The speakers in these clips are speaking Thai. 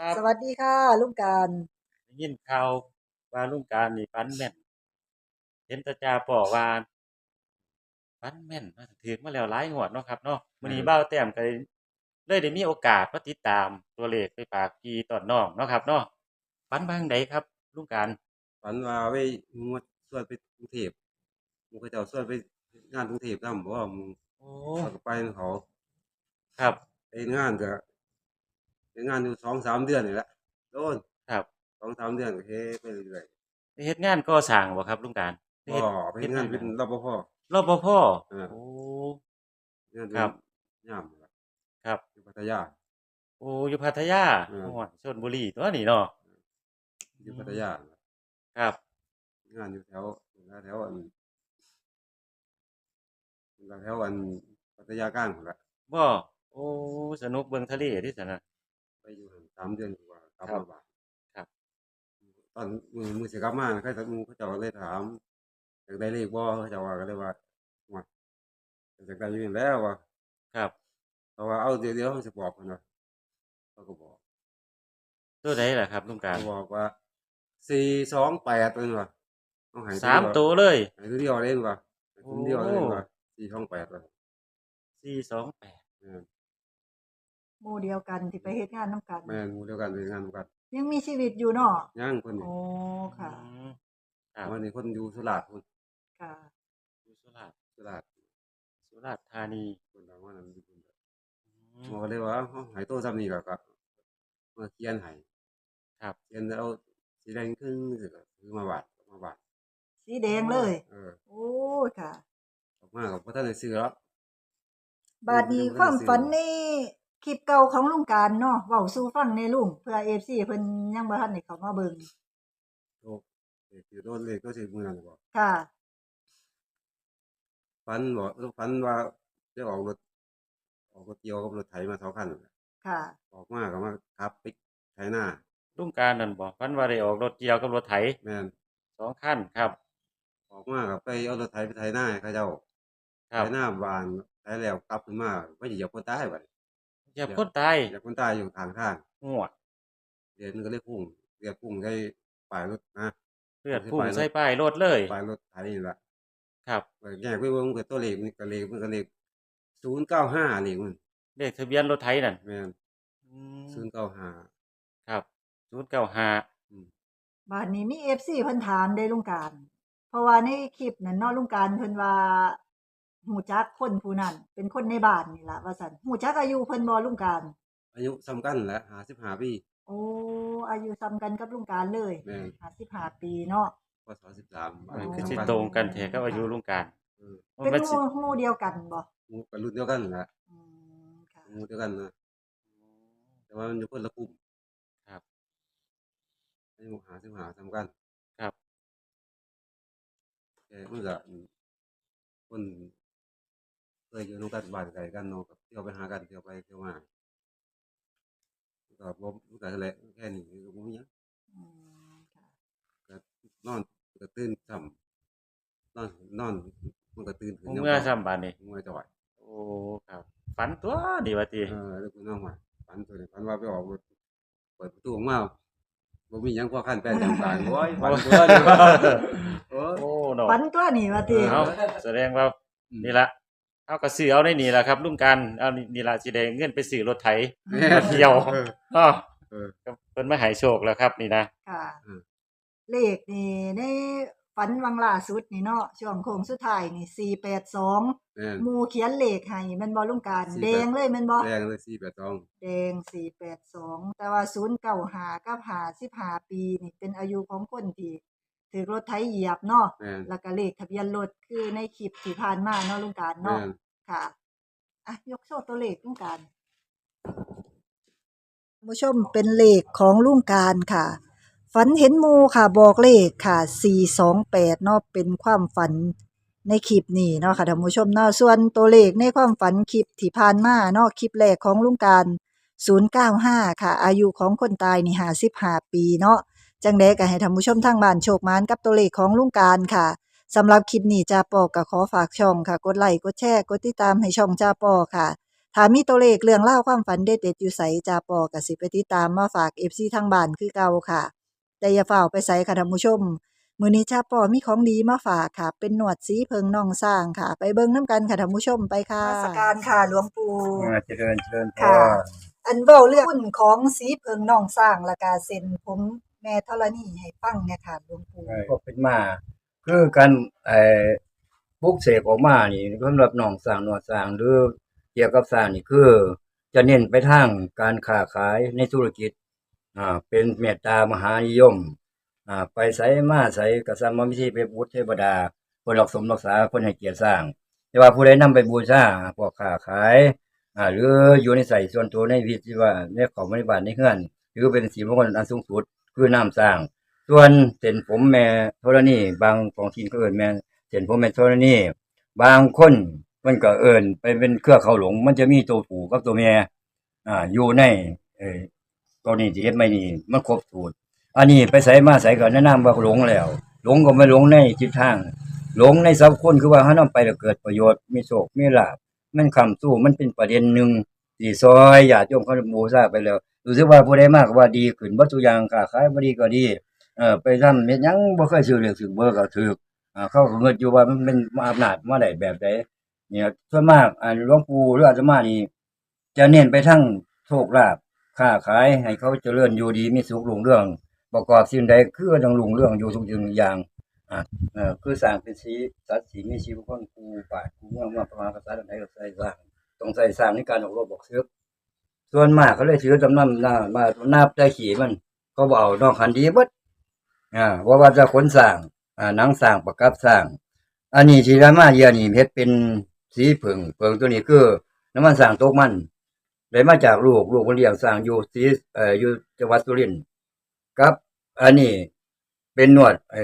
ครับสวัสดีค่ะลุงการได้ยินข่าวว่าลุงการนี่ฝันแม่น เห็นตาจาบอกว่าฝันแม่นว่าถือมาแล้วหลายงวดเนาะครับเนาะมื้อนี้อืมบ่าวแต้มก็เลยเลยได้มีโอกาสมาติดตามตัวเลขไปฝากพี่ตอนน้องเนาะครับเนาะฝันว่าจั่งใดครับลุงการฝันว่าไปงวดส่วนไปกรุงเทพหมูเขาเจ้าส่วนไปงานกรุงเทพนำบ่ว่าหมูโอ้เขาก็ไปนำเขาครับไปงานก็ ไปงานอยู่2-3เดือนนี่แหละโดนครับ2-3เดือนก็เฮ็ดไปเรื่อยไปเฮ็ดงานก่อสร้างบ่ครับลุงการๆไปบ่เฮ็ดไปเฮ็ดงานเป็นรปภ รปภเออ โอ้ งานเป็นครับยามนั่นล่ะครับ อยู่พัทยา โอ้อยู่พัทยาเออ โอ้ยชลบุรีตัวนี้เนาะ อยู่พัทยานั่นล่ะครับ งานอยู่แถวแถวอันแถวอันพัทยากลางพุ่นล่ะบ่ โอ้ สนุกเบิ่งทะเลที่ซั่นน่ะไป อยู่หั่นสามเดือนกว่ากลับครับมาบ้านครับ ตอนมือมือสิกลับมาน่ะใครสักมือเขาเจ้าก็เลยถามอยากได้เลขบ่เขาเจ้าว่าก็เลยว่าว่าอยากได้อยู่นี่แหล้วว่าครับเพราะว่าเอาเดี๋ยวเดี๋ยวเขาสิบอกเพิ่นว่าเขาก็บอกตัวใดล่ะครับลุงการเขาบอกว่า428เพิ่นว่าเอาให้สามตัวเลยให้ตัวเดียวเล่นว่าให้ตัวเดียวเล่นโอ้ว่า428ว่าสี่สองแปดแม่น หมู่เดียวกันที่ไปเฮ็ดงานนํกัน แม่นหมู่เดียวกันเป็นงานเดียวกันยังมีชีวิตอยู่เนาะย่างเพิ่นนี่โอ้ค่ะครับวันนี้คนอยู่สุราษฎร์พุ่นค่ะ อยู่สุราษฎร์สุราษฎร์สุราษฎร์ธานีเพิ่นว่าว่านั้นอยู่พุ่นอืหมอม ก็เลยว่าเฮาให้โตซ้ำนี้ก็ก็มาเขียนให้ครับ เขียนเอาสีแดงครึ่งสิก็คือมาบาดมาบาดสีแดงเลย เออโอ้ค่ะ ออกมาก็บ่ทันได้ซื้อหรอกบาดนี้ยังบ่ความได้ซื้อฝันใน คลิปเก่าของลุงการเนาะเว้าสู่ฟังในลุงเพื่อ FC เพิ่นยังบ่ทันได้เข้ามาเบิ่งโตเลขคือโดนเลขก็สิมื้อนั้นบ่ค่ะ ฝันบ่ฝันว่าจะออกรถออกรถเกี่ยวกับรถไถมาสองคันนั่นแหละค่ะ ออกมาก็มาขับไปไถนาลุงการนั่นบอกวันว่าได้ออกรถเกี่ยวกับรถไถแม่นสองคันครับ ออกมาก็ไปเอารถไถไปไถนาให้เขาเจ้าครับไถนาบ้านไถแล้วกลับขึ้นมาบ่เหยียบคนตายบัด อย่าคนตายเหยียบคนตายอยู่ข้างทางหัวเดือนมันก็เลยพุ่งเรียกพุ่งใส่ป้ายรถนะเลือดพุ่งใส่ป้ายรถเลยป้ายรถไถนี่ล่ะครับเออแยกไปเบิ่งก็ตัวเลขนี่ก็เลขมันก็เลข095เลขมันเลขทะเบียนรถไถนั่นแม่นอืม095ครับศูนย์เก้าห้าบาดนี้มี FC เพิ่นถามได้ลุงการ เพราะว่าในคลิปนั้นเนาะลุงการเพิ่นว่า หูจักคนผู้นั้นเป็นคนในบ้านนี่ล่ะว่าซั่นหูจักอายุเพิ่นบ่ลุงการ อายุซ้ำกันแหละ55ปีโอ้อายุซ้ำกันกับลุงการเลยแม่น55ปีเนาะ พศ13มันอ๋อคือสิตรงกันแท้กับอายุลุงการเออมันเป็นมันหสิมู่หมู่เดียวกันบ่หมู่ก็รุ่นเดียวกันแหละอืมค่ะหมู่เดียวกันนะแต่ว่ามันอยู่คนละกลุ่มครับอายุ55ซ้ำกันครับ แต่มันก็อืมคน เคยอยู่นำกันบ้านไกลกันเนาะก็เที่ยวไปหากันเที่ยวไปเที่ยวมาก็บ่มันก็แหละแค่นี้ก็บ่มีหยังอืมค่ะก็นอนก็ตื่นซ้ำนอนนอนมันก็ตื่นขึ้นเมื่อซ้ำบานนี้ เมื่อจ่อยโอ้ครับฝันตัวดีว่าติเออแล้วกูนอนว่าฝันตัวนี้ฝันว่าไปออกรถเปิดประตูออกมาบ่มีหยังพอคันแป้นจังตายโอ้ยฝันตัวนี้ว่าโอ้ยโอ้เนาะฝันตัวนี้ว่าติเอเอาแสดงว่าอืม นี่ละ เอาก็ซื้อเอาในนี่ล่ะครับลุงการเอานี่นี่ล่ะสิได้เงินไปซื้อรถไถมาเที่ยวเออเนาะเออก็เพิ่นมาให้โชคแล้วครับ นี่นะค่ะอืม เลขนี่ในฝันวังล่าสุดนี่เนาะช่วงโค้งสุดท้ายนี่ 482แม่น หมู่เขียนเลขให้แม่นบ่ลุงการ482 แดงเลยแม่นบ่แดงเลย482แดง 482 แต่ว่า095กับ55ปีนี่เป็นอายุของคนที่ ถูกรถไถเหยียบเนาะแม่น แล้วก็เลขทะเบียนรถคือในคลิปที่ผ่านมาเนาะลุงการแม่เนาะนค่ะอะยกโซ่ตัวเลขลุงการผู้ชมเป็นเลขของลุงการค่ะ ฝันเห็นหมูค่ะ บอกเลขค่ะ 428เนาะเป็นความฝันในคลิปนี้เนาะค่ะท่านผู้ชมเนาะส่วนตัวเลขในความฝันคลิปที่ผ่านมาเนาะคลิปแรกของลุงการ 095 ค่ะ อายุของคนตายนี่55ปีเนาะ จังได๋ก็ให้ท่านผู้ชมทางบ้านโชคหมานกับตัวเลขของลุงการค่ะสำหรับคลิปนี้จาปอก็ขอฝากช่องค่ะ กดไลค์กดแชร์กดติดตามให้ช่องจาปอค่ะถ้ามีตัวเลขเรื่องเล่าวความฝันเด็ดๆอยู่ไสจาปอก็สิไปติดตามมาฝาก FC ทางบ้านคือเก่าค่ะ แต่อย่าฝ้าวไปไสค่ะท่านผู้ชม มื้อนี้จาปอมีของดีมาฝากค่ะ เป็นหนวดสีเพิงน่องสร้างค่ะ ไปเบิ่งนํกันค่ะท่านผู้ชมไปค่ะสการค่ะหลวงปู่อ่าเจริญเจริญพค่ะรอันเว้าเรื่องหุ้นของสีเพิงน่องสร้างและกาเซ็นผม แม่ธรณีให้ฟังเนี่ยค่ะหลวงปู่ก็เป็นมาคือการไอ้ปลุกเสกออกมานี่สำหรับหนองสร้างหนวดสร้างหรือเกี่ยวกับสร้างนี่คือ จะเน้นไปทางการค้าขายในธุรกิจอ่าเป็นเมตตามหานิยมอ่าไปไสมาไสก็สามารถวิธีไปบูชเทวดาคนรักสมรักษาคนให้เกียรติสร้าง แต่ว่าผู้ใดนำไปบูชาพวกค้าขายอ่าหรืออยู่ในใส่ส่วนตัวในวิธีว่าในของบริบาลในเฮือนหรือเป็นสีมงคลอันสูงสุด คือน้ำสร้าง ส่วนเส้นผมแม่ธรณีบางของทีนก็เอิ้นแม่เส้นผมแม่ธรณีบางคนมันก็เอิ้นไปเป็นเครือเขาหลง มันจะมีตัวผู้กับตัวแม่อ่าอยู่ในเออตัวนี้ที่เฮ็ดไม่นี่มันครบสูตรอันนี้ไปใส่มาใส่ก็แนะนำว่าหลงแล้ว หลงก็ไม่หลงในจิตทาง หลงในสัพคนคือว่าเฮานำไปแล้วเกิดประโยชน์มีโชคมีลาภมันคำสู้มันเป็นประเด็นหนึ่ง ที่ซอยญาติโยมเขาบูชาไปแล้วรู้สึกว่าผู้ใดมากก็ว่าดีขึ้นบ่ทุกอย่างค้าขายบ่ดีก็ดีเออไปทำเฮ็ดหยังบ่เคยซื้อเลือกซื้อเบอร์ก็ถูกอ่าเขาก็เงินอยู่ว่ามันเป็นอำนาจมาได้แบบใดเนี่ยส่วนมากอ่าหลวงปู่หรืออาตมานี่จะเน้นไปทั้งโชคลาภค้าขายให้เขาเจริญอยู่ดีมีสุขรุ่งเรือง ประกอบสิ่งใดคือต้องรุ่งเรืองอยู่ทุกสิ่งทุกอย่างอ่าเออคือสร้างเป็นสีสัตว์สีมีชีวิตคนกูป่ากูเมืองมาประมาณภาษาใดก็ใส่สร้าง ต้องใส่สางในการออกรบออกเสือส่วนมากเขาเลยถือจำนำหน้ามาหนับได้ขี่มัน เขาบ่เอานอกคันดีบดอ่าว่าว่าจะขนสร้างอ่าหนังสร้างประกับสร้างอันนี้ที่รามาเยียนี่เฮ็ดเป็นสีผึ่งเผึ่งตัวนี้คือน้ำมันสร้างตกมันได้มาจากลูกลูกคนเลี้ยงสร้างอยู่สีเอ่ออยู่จังหวัดสุรินทร์ครับอันนี้เป็นนวดไอ้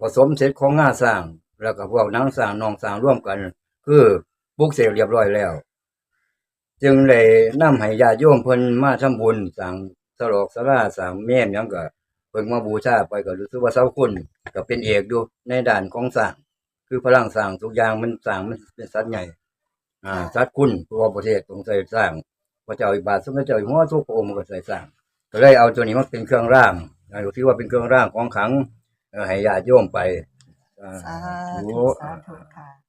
ผสมเสร็จของงาสร้าง แล้วก็พวกนังสร้างนองสร้างร่วมกัน คือปลุกเสกเรียบร้อยแล้ว จึงเลยนำให้ญาติโยมเพิ่นมาทำบุญสร้างสลอกสลาสร้างแม่นหยังก็เพิ่งมาบูชาไปก็รู้สึกว่าเสาคุณก็เป็นเอกอยู่ในด้านของสร้างคือพลังสร้างทุกอย่างมันสร้างมันเป็นสัตว์ใหญ่ อ่าสัตว์คุณเพราะว่าประเทศต้องใส่สร้างพระเจ้าอิบาทสมเด็จเจ้าอยู่หัวทุกพระองค์ก็ใส่สร้าง ก็เลยเอาตัวนี้มาเป็นเครื่องร่างอ่าถือว่าเป็นเครื่องร่างของขลังเอ่อให้ญาติโยมไปอ่า สาธุธุสาธุค่ะ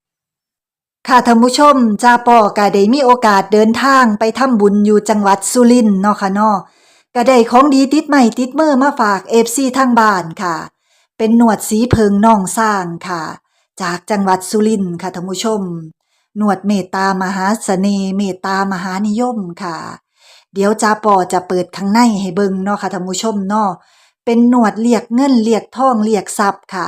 ค่ะท่านผู้ชมจาปอก็ได้มีโอกาสเดินทางไปทำบุญอยู่จังหวัดสุรินทร์เนาะค่ะเนาะก็ได้ของดีติดใหม่ติดมือมาฝาก FC ทางบ้านค่ะ เป็นหนวดสีเพิงน่องสร้างค่ะ จากจังหวัดสุรินทร์ค่ะท่านผู้ชม หนวดเมตตามหาเสน่ห์เมตตามหานิยมค่ะ เดี๋ยวจาปอจะเปิดข้างในให้เบิงเนาะค่ะท่านผู้ชมเนาะเป็นหนวดเรียกเงินเรียกทองเรียกทรัพย์ค่ะ